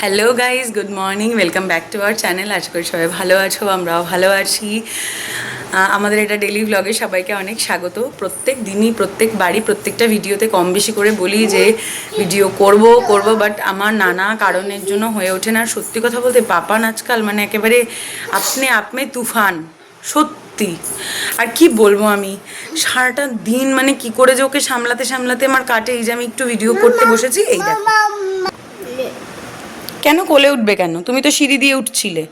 Hello guys good morning welcome back to our channel আশা সবাই ভালো আছো আমরাও ভালো আছি আমাদের এটা ডেলি ব্লগে সবাইকে অনেক স্বাগত। প্রত্যেক দিনই, প্রত্যেক বাড়ি, প্রত্যেকটা ভিডিওতে কম বেশি করে বলি যে ভিডিও করব করব বাট আমার নানা কারণের জন্য হয়ে ওঠে না। সত্যি কথা বলতে, পাপান আজকাল মানে একেবারে আপনি আপনি তুফান। সত্যি। আর কি বলব আমি? সারাটা দিন মানে কি করে যে ওকে সামলাতে সামলাতে আমার কাটে এই যে আমি একটু ভিডিও করতে বসেছি এই দেখো। কেন কোলে উঠবে কেন? তুমি তো সিঁড়ি দিয়ে উঠছিলে।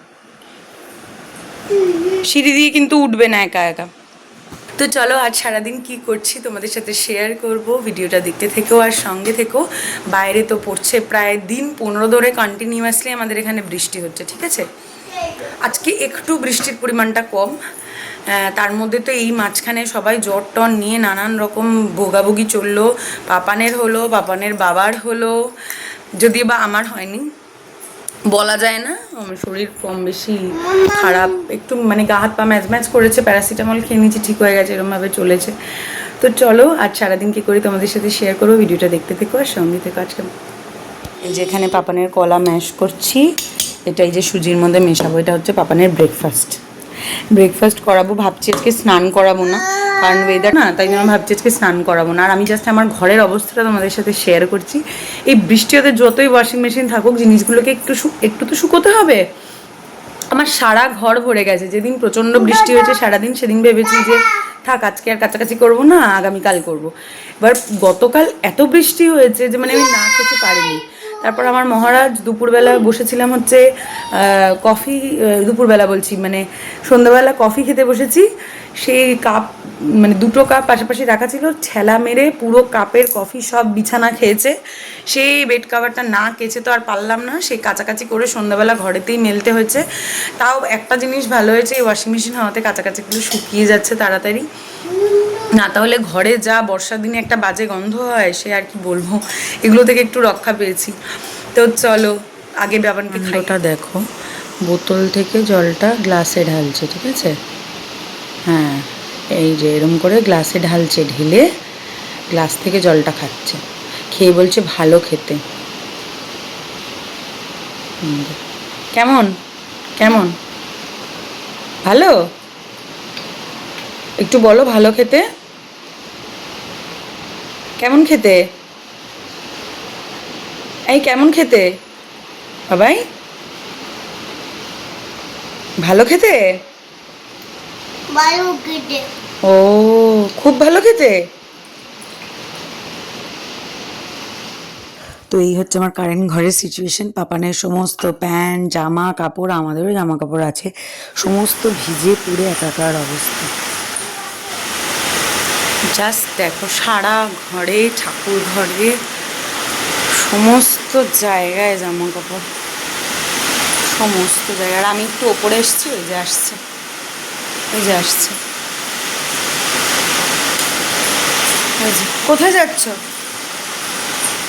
সিঁড়ি দিয়ে কিন্তু উঠবে না একা একা। তো চলো আজ সারাদিন কি করছি তোমাদের সাথে শেয়ার করব ভিডিওটা দেখতে থেকেও আর সঙ্গে থেকেও বাইরে তো পড়ছে প্রায় দিন পনেরো ধরে কন্টিনিউয়াসলি আমাদের এখানে বৃষ্টি হচ্ছে ঠিক আছে? আজকে একটু বৃষ্টির পরিমাণটা কম। তার মধ্যে তো এই মাঝখানে সবাই জ্বর টর নিয়ে নানান রকম ভোগাভুগি চলল। পাপানের হলো, পাপানের বাবার হলো, যদিও বা আমার হয়নি। বলা যায় না আমার শরীর কম বেশি খারাপ। একটু মানে গা হাত পা ম্যাচ ম্যাচ করেছে, প্যারাসিটামল খেয়ে নিয়েছি, ঠিক হয়ে গেছে, এরমভাবে চলেছে। তো চলো, আজ সারাদিন কী করি তোমাদের সাথে শেয়ার করব, ভিডিওটা দেখতে থেকো আর সঙ্গে থেকো আজকে। যেখানে পাপানের কলা ম্যাশ করছি। এটা এই যে সুজির মধ্যে মেশাবো, এটা হচ্ছে পাপানের ব্রেকফাস্ট ব্রেকফাস্ট করাবো, ভাবছি আজকে স্নান করাবো না, কারণ ওয়েদার না, তাই জন্য ভাবছি আজকে স্নান করাবো না। আর আমি জাস্ট আমার ঘরের অবস্থাটা তোমাদের সাথে শেয়ার করছি। এই বৃষ্টি হতে যতই ওয়াশিং মেশিন থাকুক, জিনিসগুলোকে একটু একটু তো শুকোতে হবে। আমার সারা ঘর ভরে গেছে, যেদিন প্রচণ্ড বৃষ্টি হয়েছে সারাদিন, সেদিন ভেবেছি যে, থাক, আজকে আর কাছাকাছি করব না, আগামীকাল করব। এবার গতকাল এত বৃষ্টি হয়েছে যে মানে আমি না খেতে পারিনি। তারপর আমার মহারাজ দুপুরবেলা বসেছিলাম হচ্ছে কফি দুপুরবেলা বলছি মানে সন্ধ্যাবেলা কফি খেতে বসেছি। সেই কাপ মানে দুটো কাপ পাশাপাশি রাখা ছিল ছেলা মেরে পুরো কাপের কফি সব বিছানা খেয়েছে। সেই বেড কাভারটা না কেচে তো আর পারলাম না, সেই কাছাকাছি করে সন্ধ্যাবেলা ঘরেতেই মেলতে হয়েছে। তাও একটা জিনিস ভালো হয়েছে, এই ওয়াশিং মেশিন হাওয়াতে কাছাকাছিগুলো শুকিয়ে যাচ্ছে তাড়াতাড়ি। না, তাহলে ঘরে যা বর্ষার দিনে একটা বাজে গন্ধ হয়, সে আর কি বলব? এগুলো থেকে একটু রক্ষা পেয়েছি। তো চলো, আগে বাবানকে খাইটা দেখো। বোতল থেকে জলটা গ্লাসে ঢালছে, ঠিক আছে? হ্যাঁ এই যে এরম করে গ্লাসে ঢালছে, ঢেলে গ্লাস থেকে জলটা খাচ্ছে। খেয়ে বলছে ভালো খেতে। কেমন? কেমন? ভালো? একটু বলো ভালো খেতে। কেমন খেতে? এই কেমন খেতে? বাবাই। ভালো খেতে? ভালো কেটে ও খুব ভালো খেতে? তো এই হচ্ছে আমার কারেন্ট ঘরের সিচুয়েশন পাপানের সমস্ত প্যান্ট জামা কাপড় আমাদেরও জামা কাপড় আছে। সমস্ত ভিজে পুড়ে একাকার অবস্থা। জাস্ট দেখো সারা ঘরে ঠাকুর ঘরে সমস্ত জায়গায় জামা কাপড় সমস্ত জায়গায়। আমি একটু ওপরে এসছি ওই যে আসছে। ওই যে আসছে। ওই যে, কোথায় যাচ্ছ?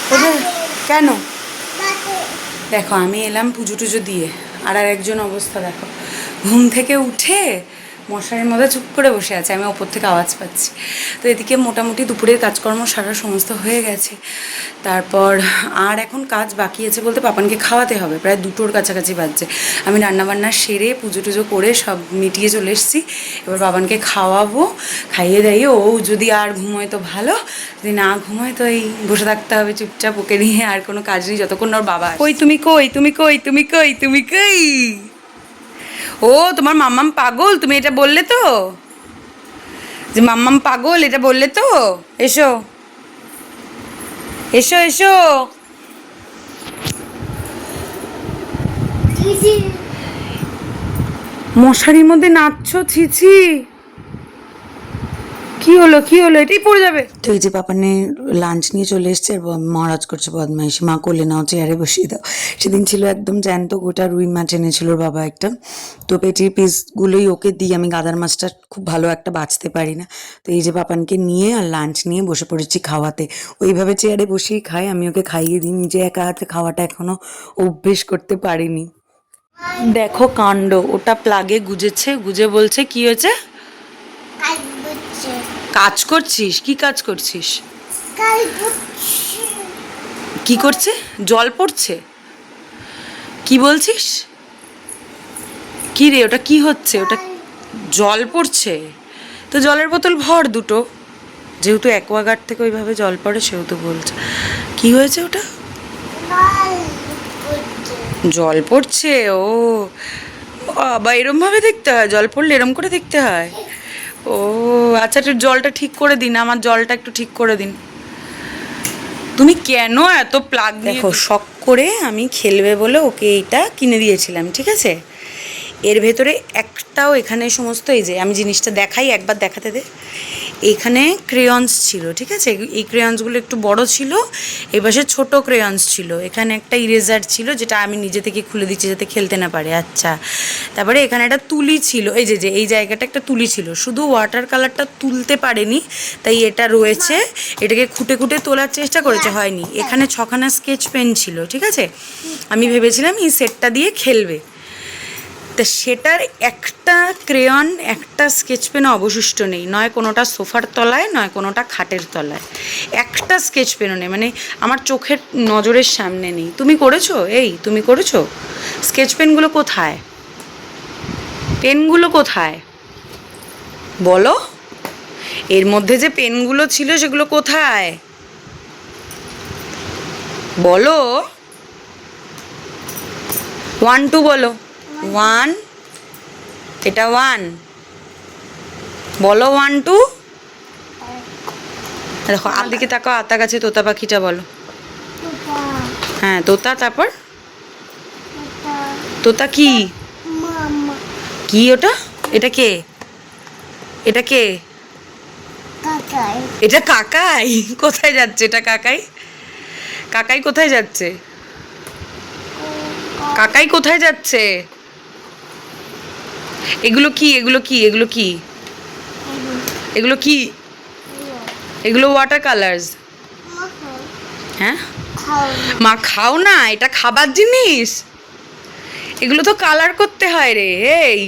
কোথায়? কেন? দেখো আমি এলাম পুজো টুজো দিয়ে। আর আর একজন অবস্থা দেখো। ঘুম থেকে উঠে মশারির মধ্যে চুপ করে বসে আছে, আমি ওপর থেকে আওয়াজ পাচ্ছি। তো এদিকে মোটামুটি দুপুরের কাজকর্ম সারা সমস্ত হয়ে গেছে। তারপর আর এখন কাজ বাকি আছে বলতে পাপানকে খাওয়াতে হবে, প্রায় দুটোর কাছাকাছি বাজছে। আমি রান্নাবান্না সেরে পুজো টুজো করে সব মিটিয়ে চলে এসেছি। এবার বাবানকে খাওয়াবো, খাইয়ে দাইয়ে, ও যদি আর ঘুমোয় তো ভালো, যদি না ঘুমোয় তো এই বসে থাকতে হবে চুপচাপ, ওকে নিয়ে আর কোনো কাজ নেই, যতক্ষণ ওর বাবা। কই তুমি কই তুমি কই তুমি কই তুমি কই? ও তোমার মাম্মাম পাগল তুমি এটা বললে তো। যে মাম্মাম পাগল এটা বললে তো। এসো। এসো এসো। মশারির মধ্যে নাচছো ছিছি কি হলো কি হলো? এটাই পড়ে যাবে। তো এই যে পাপানে লাঞ্চ নিয়ে চলে এসছে আর মহারাজ করছে বদমাইশি। মা কোলে নাও চেয়ারে বসিয়ে দাও। সেদিন ছিল একদম জ্যান্ত গোটা রুই মাছ এনেছিল বাবা একটা। তো পেটির পিসগুলোই ওকে দিই আমি গাদার মাছটা খুব ভালো একটা বাঁচতে পারি না। তো এই যে পাপানকে নিয়ে আর লাঞ্চ নিয়ে বসে পড়েছি খাওয়াতে। ওইভাবে চেয়ারে বসেই খাই আমি ওকে খাইয়ে দিই। নিজে একা হাতে খাওয়াটা এখনও অভ্যেস করতে পারিনি। দেখো কাণ্ড ওটা প্লাগে গুজেছে গুজে বলছে কি হয়েছে? কাজ করছিস? কি কাজ করছিস? কি করছে? জল পড়ছে? কি বলছিস? কি রে ওটা কি হচ্ছে? ওটা জল পড়ছে? তো জলের বোতল ভর দুটো। যেহেতু অ্যাকোয়াগার্ড থেকে ওইভাবে জল পড়ে সেহেতু বলছে। কি হয়েছে ওটা? জল পড়ছে। ও বা এরমভাবে দেখতে হয়? জল পড়লে এরম করে দেখতে হয়? ও আচ্ছা একটু জলটা ঠিক করে দিন আমার জলটা একটু ঠিক করে দিন। তুমি কেন এত প্লাগ দেখো শখ করে আমি খেলবে বলে ওকে এইটা কিনে দিয়েছিলাম ঠিক আছে? এর ভেতরে একটাও এখানে সমস্ত এই যে আমি জিনিসটা দেখাই একবার দেখাতে দে। এখানে ক্রেয়ন্স ছিল, ঠিক আছে? এই ক্রেয়ন্সগুলো একটু বড় ছিল, এই পাশে ছোট ক্রেয়ন্স ছিল। এখানে একটা ইরেজার ছিল যেটা আমি নিজে থেকে খুলে দিচ্ছি যাতে খেলতে না পারে। আচ্ছা। তারপরে এখানে একটা তুলি ছিল, এই যে যে, এই জায়গাটা একটা তুলি ছিল। শুধু ওয়াটার কালারটা তুলতে পারেনি, তাই এটা রয়েছে। এটাকে খুঁটে খুঁটে তোলার চেষ্টা করেছে, হয়নি। এখানে ছখানা স্কেচ পেন ছিল, ঠিক আছে? আমি ভেবেছিলাম এই সেটটা দিয়ে খেলবে। তা সেটার একটা ক্রেয়ন একটা স্কেচ পেন অবশিষ্ট নেই। নয় কোনোটা সোফার তলায়, নয় কোনোটা খাটের তলায়। একটা স্কেচ পেনও নেই। মানে আমার চোখের নজরের সামনে নেই। তুমি করেছ? এই, তুমি করেছ? স্কেচ পেনগুলো কোথায়? পেনগুলো কোথায়? বলো। এর মধ্যে যে পেনগুলো ছিল সেগুলো কোথায়? বলো। ওয়ান টু বলো। ওয়ান এটা ওয়ান। বলো ওয়ান টু। দেখো আর দিকে তাকাও আতা গাছে তোতা পাখিটা বলো। হ্যাঁ তোতা তারপর? তোতা। তোতা কি? কি ওটা? এটা কে? এটা কে? এটা কাকাই? কোথায় যাচ্ছে এটা কাকাই? কাকাই কোথায় যাচ্ছে? কাকাই কোথায় যাচ্ছে? এগুলো কি এগুলো কি এগুলো কি? এগুলো কি? এগুলো ওয়াটার কালার্স হ্যাঁ? মা খাও না, এটা খাবার জিনিস। এগুলো তো কালার করতে হয় রে, এই।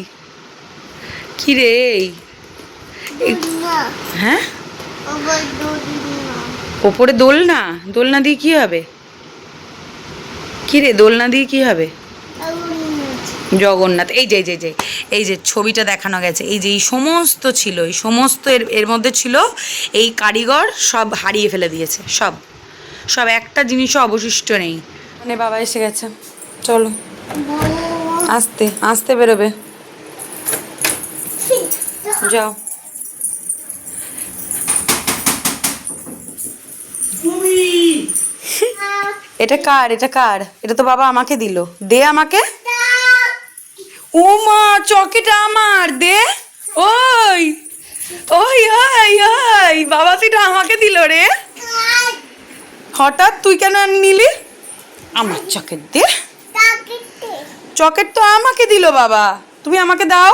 কি রে হ্যাঁ? ওপরে দোলনা দোলনা দিয়ে কি হবে? কি রে, দোলনা দিয়ে কি হবে? জগন্নাথ। এই যে যে এই যে এই যে ছবিটা দেখানো গেছে এই যে এই সমস্ত ছিল এই সমস্ত এর এর মধ্যে ছিল এই কারিগর সব হারিয়ে ফেলে দিয়েছে সব। সব একটা জিনিসও অবশিষ্ট নেই। মানে বাবা এসে গেছে। চলো। আস্তে আস্তে বেরোবে। যাও। এটা কার? এটা কার? এটা তো বাবা আমাকে দিল। দে আমাকে। ও মা চকেটা আমার, দে। ওই ওই ওই ওই বাবা সেটা আমাকে দিল রে। হঠাৎ তুই কেন নিলি? আমার চকেট দে। চকেট তো আমাকে দিল, বাবা। তুমি আমাকে দাও।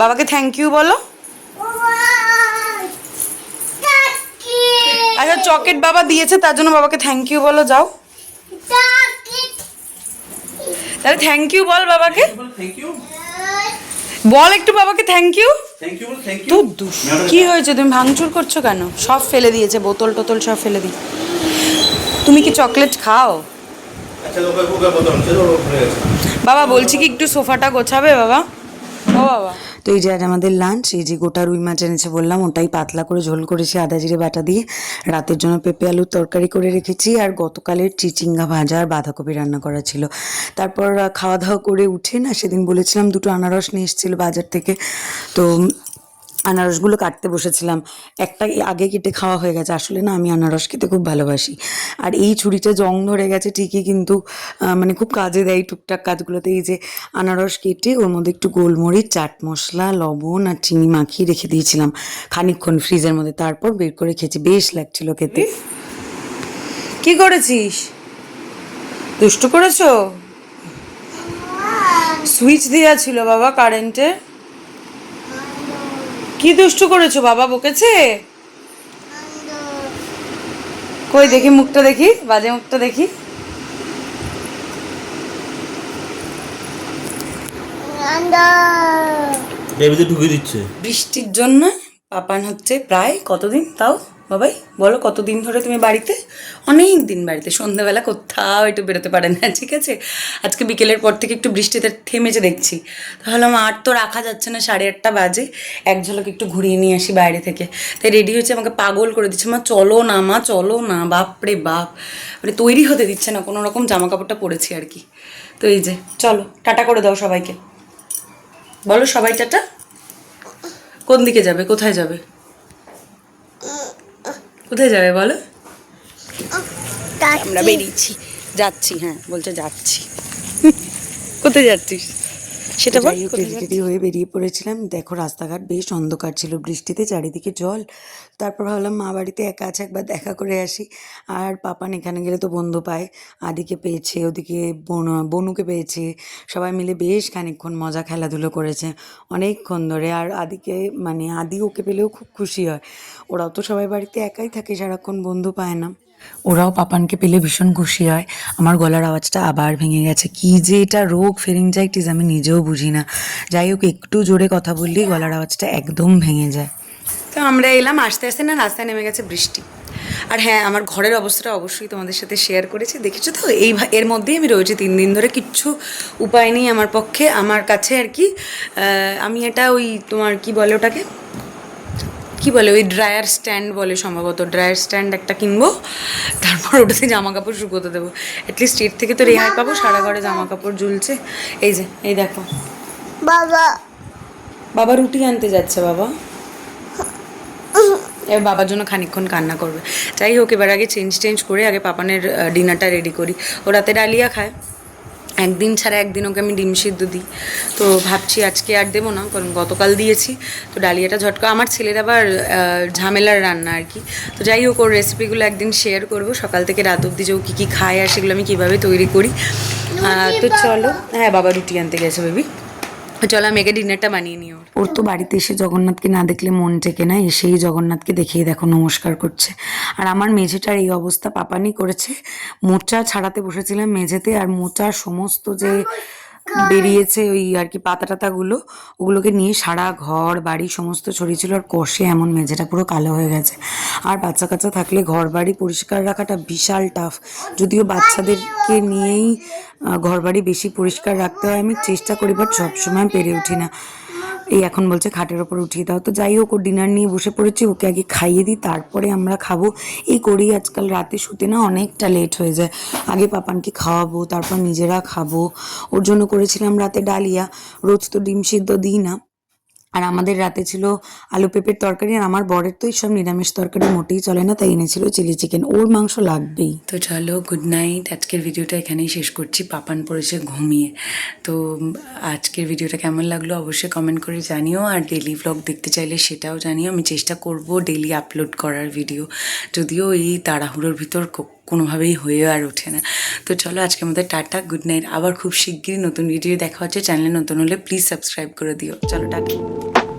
বাবাকে থ্যাংক ইউ বলো। আচ্ছা চকেট বাবা দিয়েছে, তার জন্য বাবাকে থ্যাংক ইউ বলো যাও। তাহলে থ্যাংক ইউ বল বাবাকে। থ্যাংক ইউ বল একটু বাবাকে থ্যাংক ইউ তো কি হয়েছে? তুমি ভাঙচুর করছ কেন? সব ফেলে দিয়েছে বোতল টোতল সব ফেলে দি। তুমি কি চকলেট খাও? আচ্ছা বাবা বলছি কি একটু সোফাটা গোছাবে বাবা? ও বাবা। তো এই যে আজ আমাদের লাঞ্চ এই যে গোটা রুই মাছ এনেছে বললাম, ওটাই পাতলা করে ঝোল করেছি আদা জিরে বাটা দিয়ে রাতের জন্য পেঁপে আলুর তরকারি করে রেখেছি আর গতকালের চিচিঙ্গা ভাজা আর বাঁধাকপি রান্না করা ছিল। তারপর খাওয়া দাওয়া করে উঠে না সেদিন বলেছিলাম দুটো আনারস নিয়ে এসেছিল বাজার থেকে। তো আনারসগুলো কাটতে বসেছিলাম। একটা আগে কেটে খাওয়া হয়ে গেছে। আসলে না আমি আনারস খেতে খুব ভালোবাসি। আর এই ছুরিটা জং ধরে গেছে ঠিকই কিন্তু মানে খুব কাজে দেয় টুকটাক কাজগুলোতে। এই যে আনারস কেটে ওর মধ্যে একটু গোলমরিচ চাট মশলা লবণ আর চিনি মাখিয়ে রেখে দিয়েছিলাম। খানিকক্ষণ ফ্রিজের মধ্যে। তারপর বের করে খেয়েছি। বেশ লাগছিল খেতে। কি করেছিস? দুষ্টু করেছ? সুইচ দেওয়া ছিল বাবা কারেন্টের। কি দুষ্টু করেছ বাবা বকেছে? কই দেখি মুখটা দেখি বাজে মুখটা দেখি। বেবিতে ঢুকিয়ে দিচ্ছে। বৃষ্টির জন্য পাপান হচ্ছে প্রায় কতদিন তাও? বাবাই, বলো কতদিন ধরে তুমি বাড়িতে? অনেক দিন বাড়িতে। সন্ধ্যাবেলা কোথাও একটু বেরোতে পারে না, ঠিক আছে? আজকে বিকেলের পর থেকে একটু বৃষ্টিতে থেমেছে দেখছি। তাহলে আমার তো রাখা যাচ্ছে না, সাড়ে আটটা বাজে। এক ঝলক একটু ঘুরিয়ে নিয়ে আসি বাইরে থেকে। তাই রেডি হয়েছে, আমাকে পাগল করে দিচ্ছে। মা, চলো না, মা, চলো না বাপরে বাপ। মানে তৈরি হতে দিচ্ছে না, কোনো রকম জামা কাপড়টা পরেছি আর কি। তো এই যে, চলো, টাটা করে দাও সবাইকে। বলো সবাই টাটা? কোন দিকে যাবে? কোথায় যাবে? কোথায় যাবে বলো? আমরা বেরিয়েছি। যাচ্ছি হ্যাঁ বলছে যাচ্ছি। কোথায় যাচ্ছিস? সেটা রেডি হয়ে বেরিয়ে পড়েছিলাম। দেখো রাস্তাঘাট বেশ অন্ধকার ছিল বৃষ্টিতে চারিদিকে জল। তারপর ভাবলাম মা বাড়িতে একা আছে একবার দেখা করে আসি। আর পাপান এখানে গেলে তো বন্ধু পায়। আদিকে পেয়েছে ওদিকে বনু- বনুকে পেয়েছে। সবাই মিলে বেশ খানিকক্ষণ মজা খেলাধুলো করেছে অনেকক্ষণ ধরে। আর আদিকে মানে আদি ওকে পেলেও খুব খুশি হয়। ওরাও তো সবাই বাড়িতে একাই থাকে সারাক্ষণ বন্ধু পায় না। ওরাও পাপানকে পেলে ভীষণ খুশি হয়। আমার গলার আওয়াজটা আবার ভেঙে গেছে। কি যে এটা রোগ ফেরিংজাইটিস আমি নিজেও বুঝি না। যাই হোক, একটু জোরে কথা বললেই গলার আওয়াজটা একদম ভেঙে যায়। তো আমরা এলাম, আস্তে আস্তে না রাস্তায় নেমে গেছে বৃষ্টি। আর হ্যাঁ আমার ঘরের অবস্থাটা অবশ্যই তোমাদের সাথে শেয়ার করেছি। দেখেছ তো? এই এর মধ্যেই আমি রয়েছি তিন দিন ধরে। কিচ্ছু উপায় নেই আমার পক্ষে। আমার কাছে আর কি আমি এটা ওই তোমার কি বলে ওটাকে? কি বলে ওই ড্রায়ার স্ট্যান্ড বলে সম্ভবত। ড্রায়ার স্ট্যান্ড একটা কিনবো তারপর ওটাতে জামা কাপড় শুকোতে দেবো। অ্যাটলিস্ট এর থেকে তো রেহাই পাবো সারা ঘরে জামা কাপড় ঝুলছে। এই যে এই দেখো। বাবা। বাবা রুটি আনতে যাচ্ছে বাবা। এবার বাবার জন্য খানিকক্ষণ কান্না করবে। যাই হোক এবার আগে চেঞ্জ টেঞ্জ করে আগে পাপানের ডিনারটা রেডি করি। ও রাতে ডালিয়া খায়। একদিন ছাড়া একদিন ওকে আমি ডিম সিদ্ধ দিই। তো ভাবছি আজকে আর দেবো না কারণ গতকাল দিয়েছি। তো ডালিয়াটা ঝটকা আমার ছেলের আবার ঝামেলার রান্না আর কি। তো যাই হোক ওর রেসিপিগুলো একদিন শেয়ার করব। সকাল থেকে রাত অব্দি যে ও কী কী খায় আর সেগুলো আমি কীভাবে তৈরি করি। তো চলো হ্যাঁ বাবা রুটি আনতে গেছে বেবি চলো আমি একে ডিনারটা বানিয়ে নিই ওর তো বাড়িতে এসে জগন্নাথকে না দেখলে মন টেকে না, এসেই জগন্নাথকে দেখিয়ে দেখো, নমস্কার করছে। আর আমার মেঝেটার এই অবস্থা পাপানি করেছে। মোচা ছাড়াতে বসেছিলাম মেঝেতে আর মোচার সমস্ত যে বেরিয়েছে ওই আর কি পাতা টাতাগুলো ওগুলোকে নিয়ে সারা ঘর, বাড়ি সমস্ত ছড়িয়েছিল আর কষে এমন মেঝেটা পুরো কালো হয়ে গেছে। আর বাচ্চা কাচ্চা থাকলে ঘর বাড়ি পরিষ্কার রাখাটা বিশাল টাফ যদিও বাচ্চাদেরকে নিয়েই ঘর বাড়ি বেশি পরিষ্কার রাখতে হয়, আমি চেষ্টা করি বাট সবসময় পেরে উঠি না। এই এখন বলছে খাটের ওপর উঠিয়ে দাও। তো যাই হোক, ও ডিনার নিয়ে বসে পড়েছি, ওকে আগে খাইয়ে দিই, তারপরে আমরা খাব। এই করি আজকাল রাতে শুতে না অনেকটা লেট হয়ে যায়। আগে পাপানকে খাওয়াবো, তারপর নিজেরা খাব। ওর জন্য করেছিলাম রাতে ডালিয়া। রোজ তো ডিম সিদ্ধ দিই না। আর আমাদের রাতে ছিল আলু পেঁপের তরকারি আর আমার বরের তো এইসব নিরামিষ তরকারি মোটেই চলে না, তাই এনেছিল চিলি চিকেন। ওর মাংস লাগবেই। তো চলো গুড নাইট আজকের ভিডিওটা এখানেই শেষ করছি। পাপান পড়েছে ঘুমিয়ে। তো আজকের ভিডিওটা কেমন লাগল অবশ্যই কমেন্ট করে জানিও। আর ডেলি ব্লগ দেখতে চাইলে সেটাও জানিও। আমি চেষ্টা করব ডেলি আপলোড করার ভিডিও যদিও এই তাড়াহুড়োর ভিতর কোনোভাবেই হয়ে আর ওঠে না। তো চলো আজকের মধ্যে টাটা গুড নাইট আবার খুব শিগগিরই নতুন ভিডিও দেখা হচ্ছে। চ্যানেলে নতুন হলে প্লিজ সাবস্ক্রাইব করে দিও। চলো, টাটা।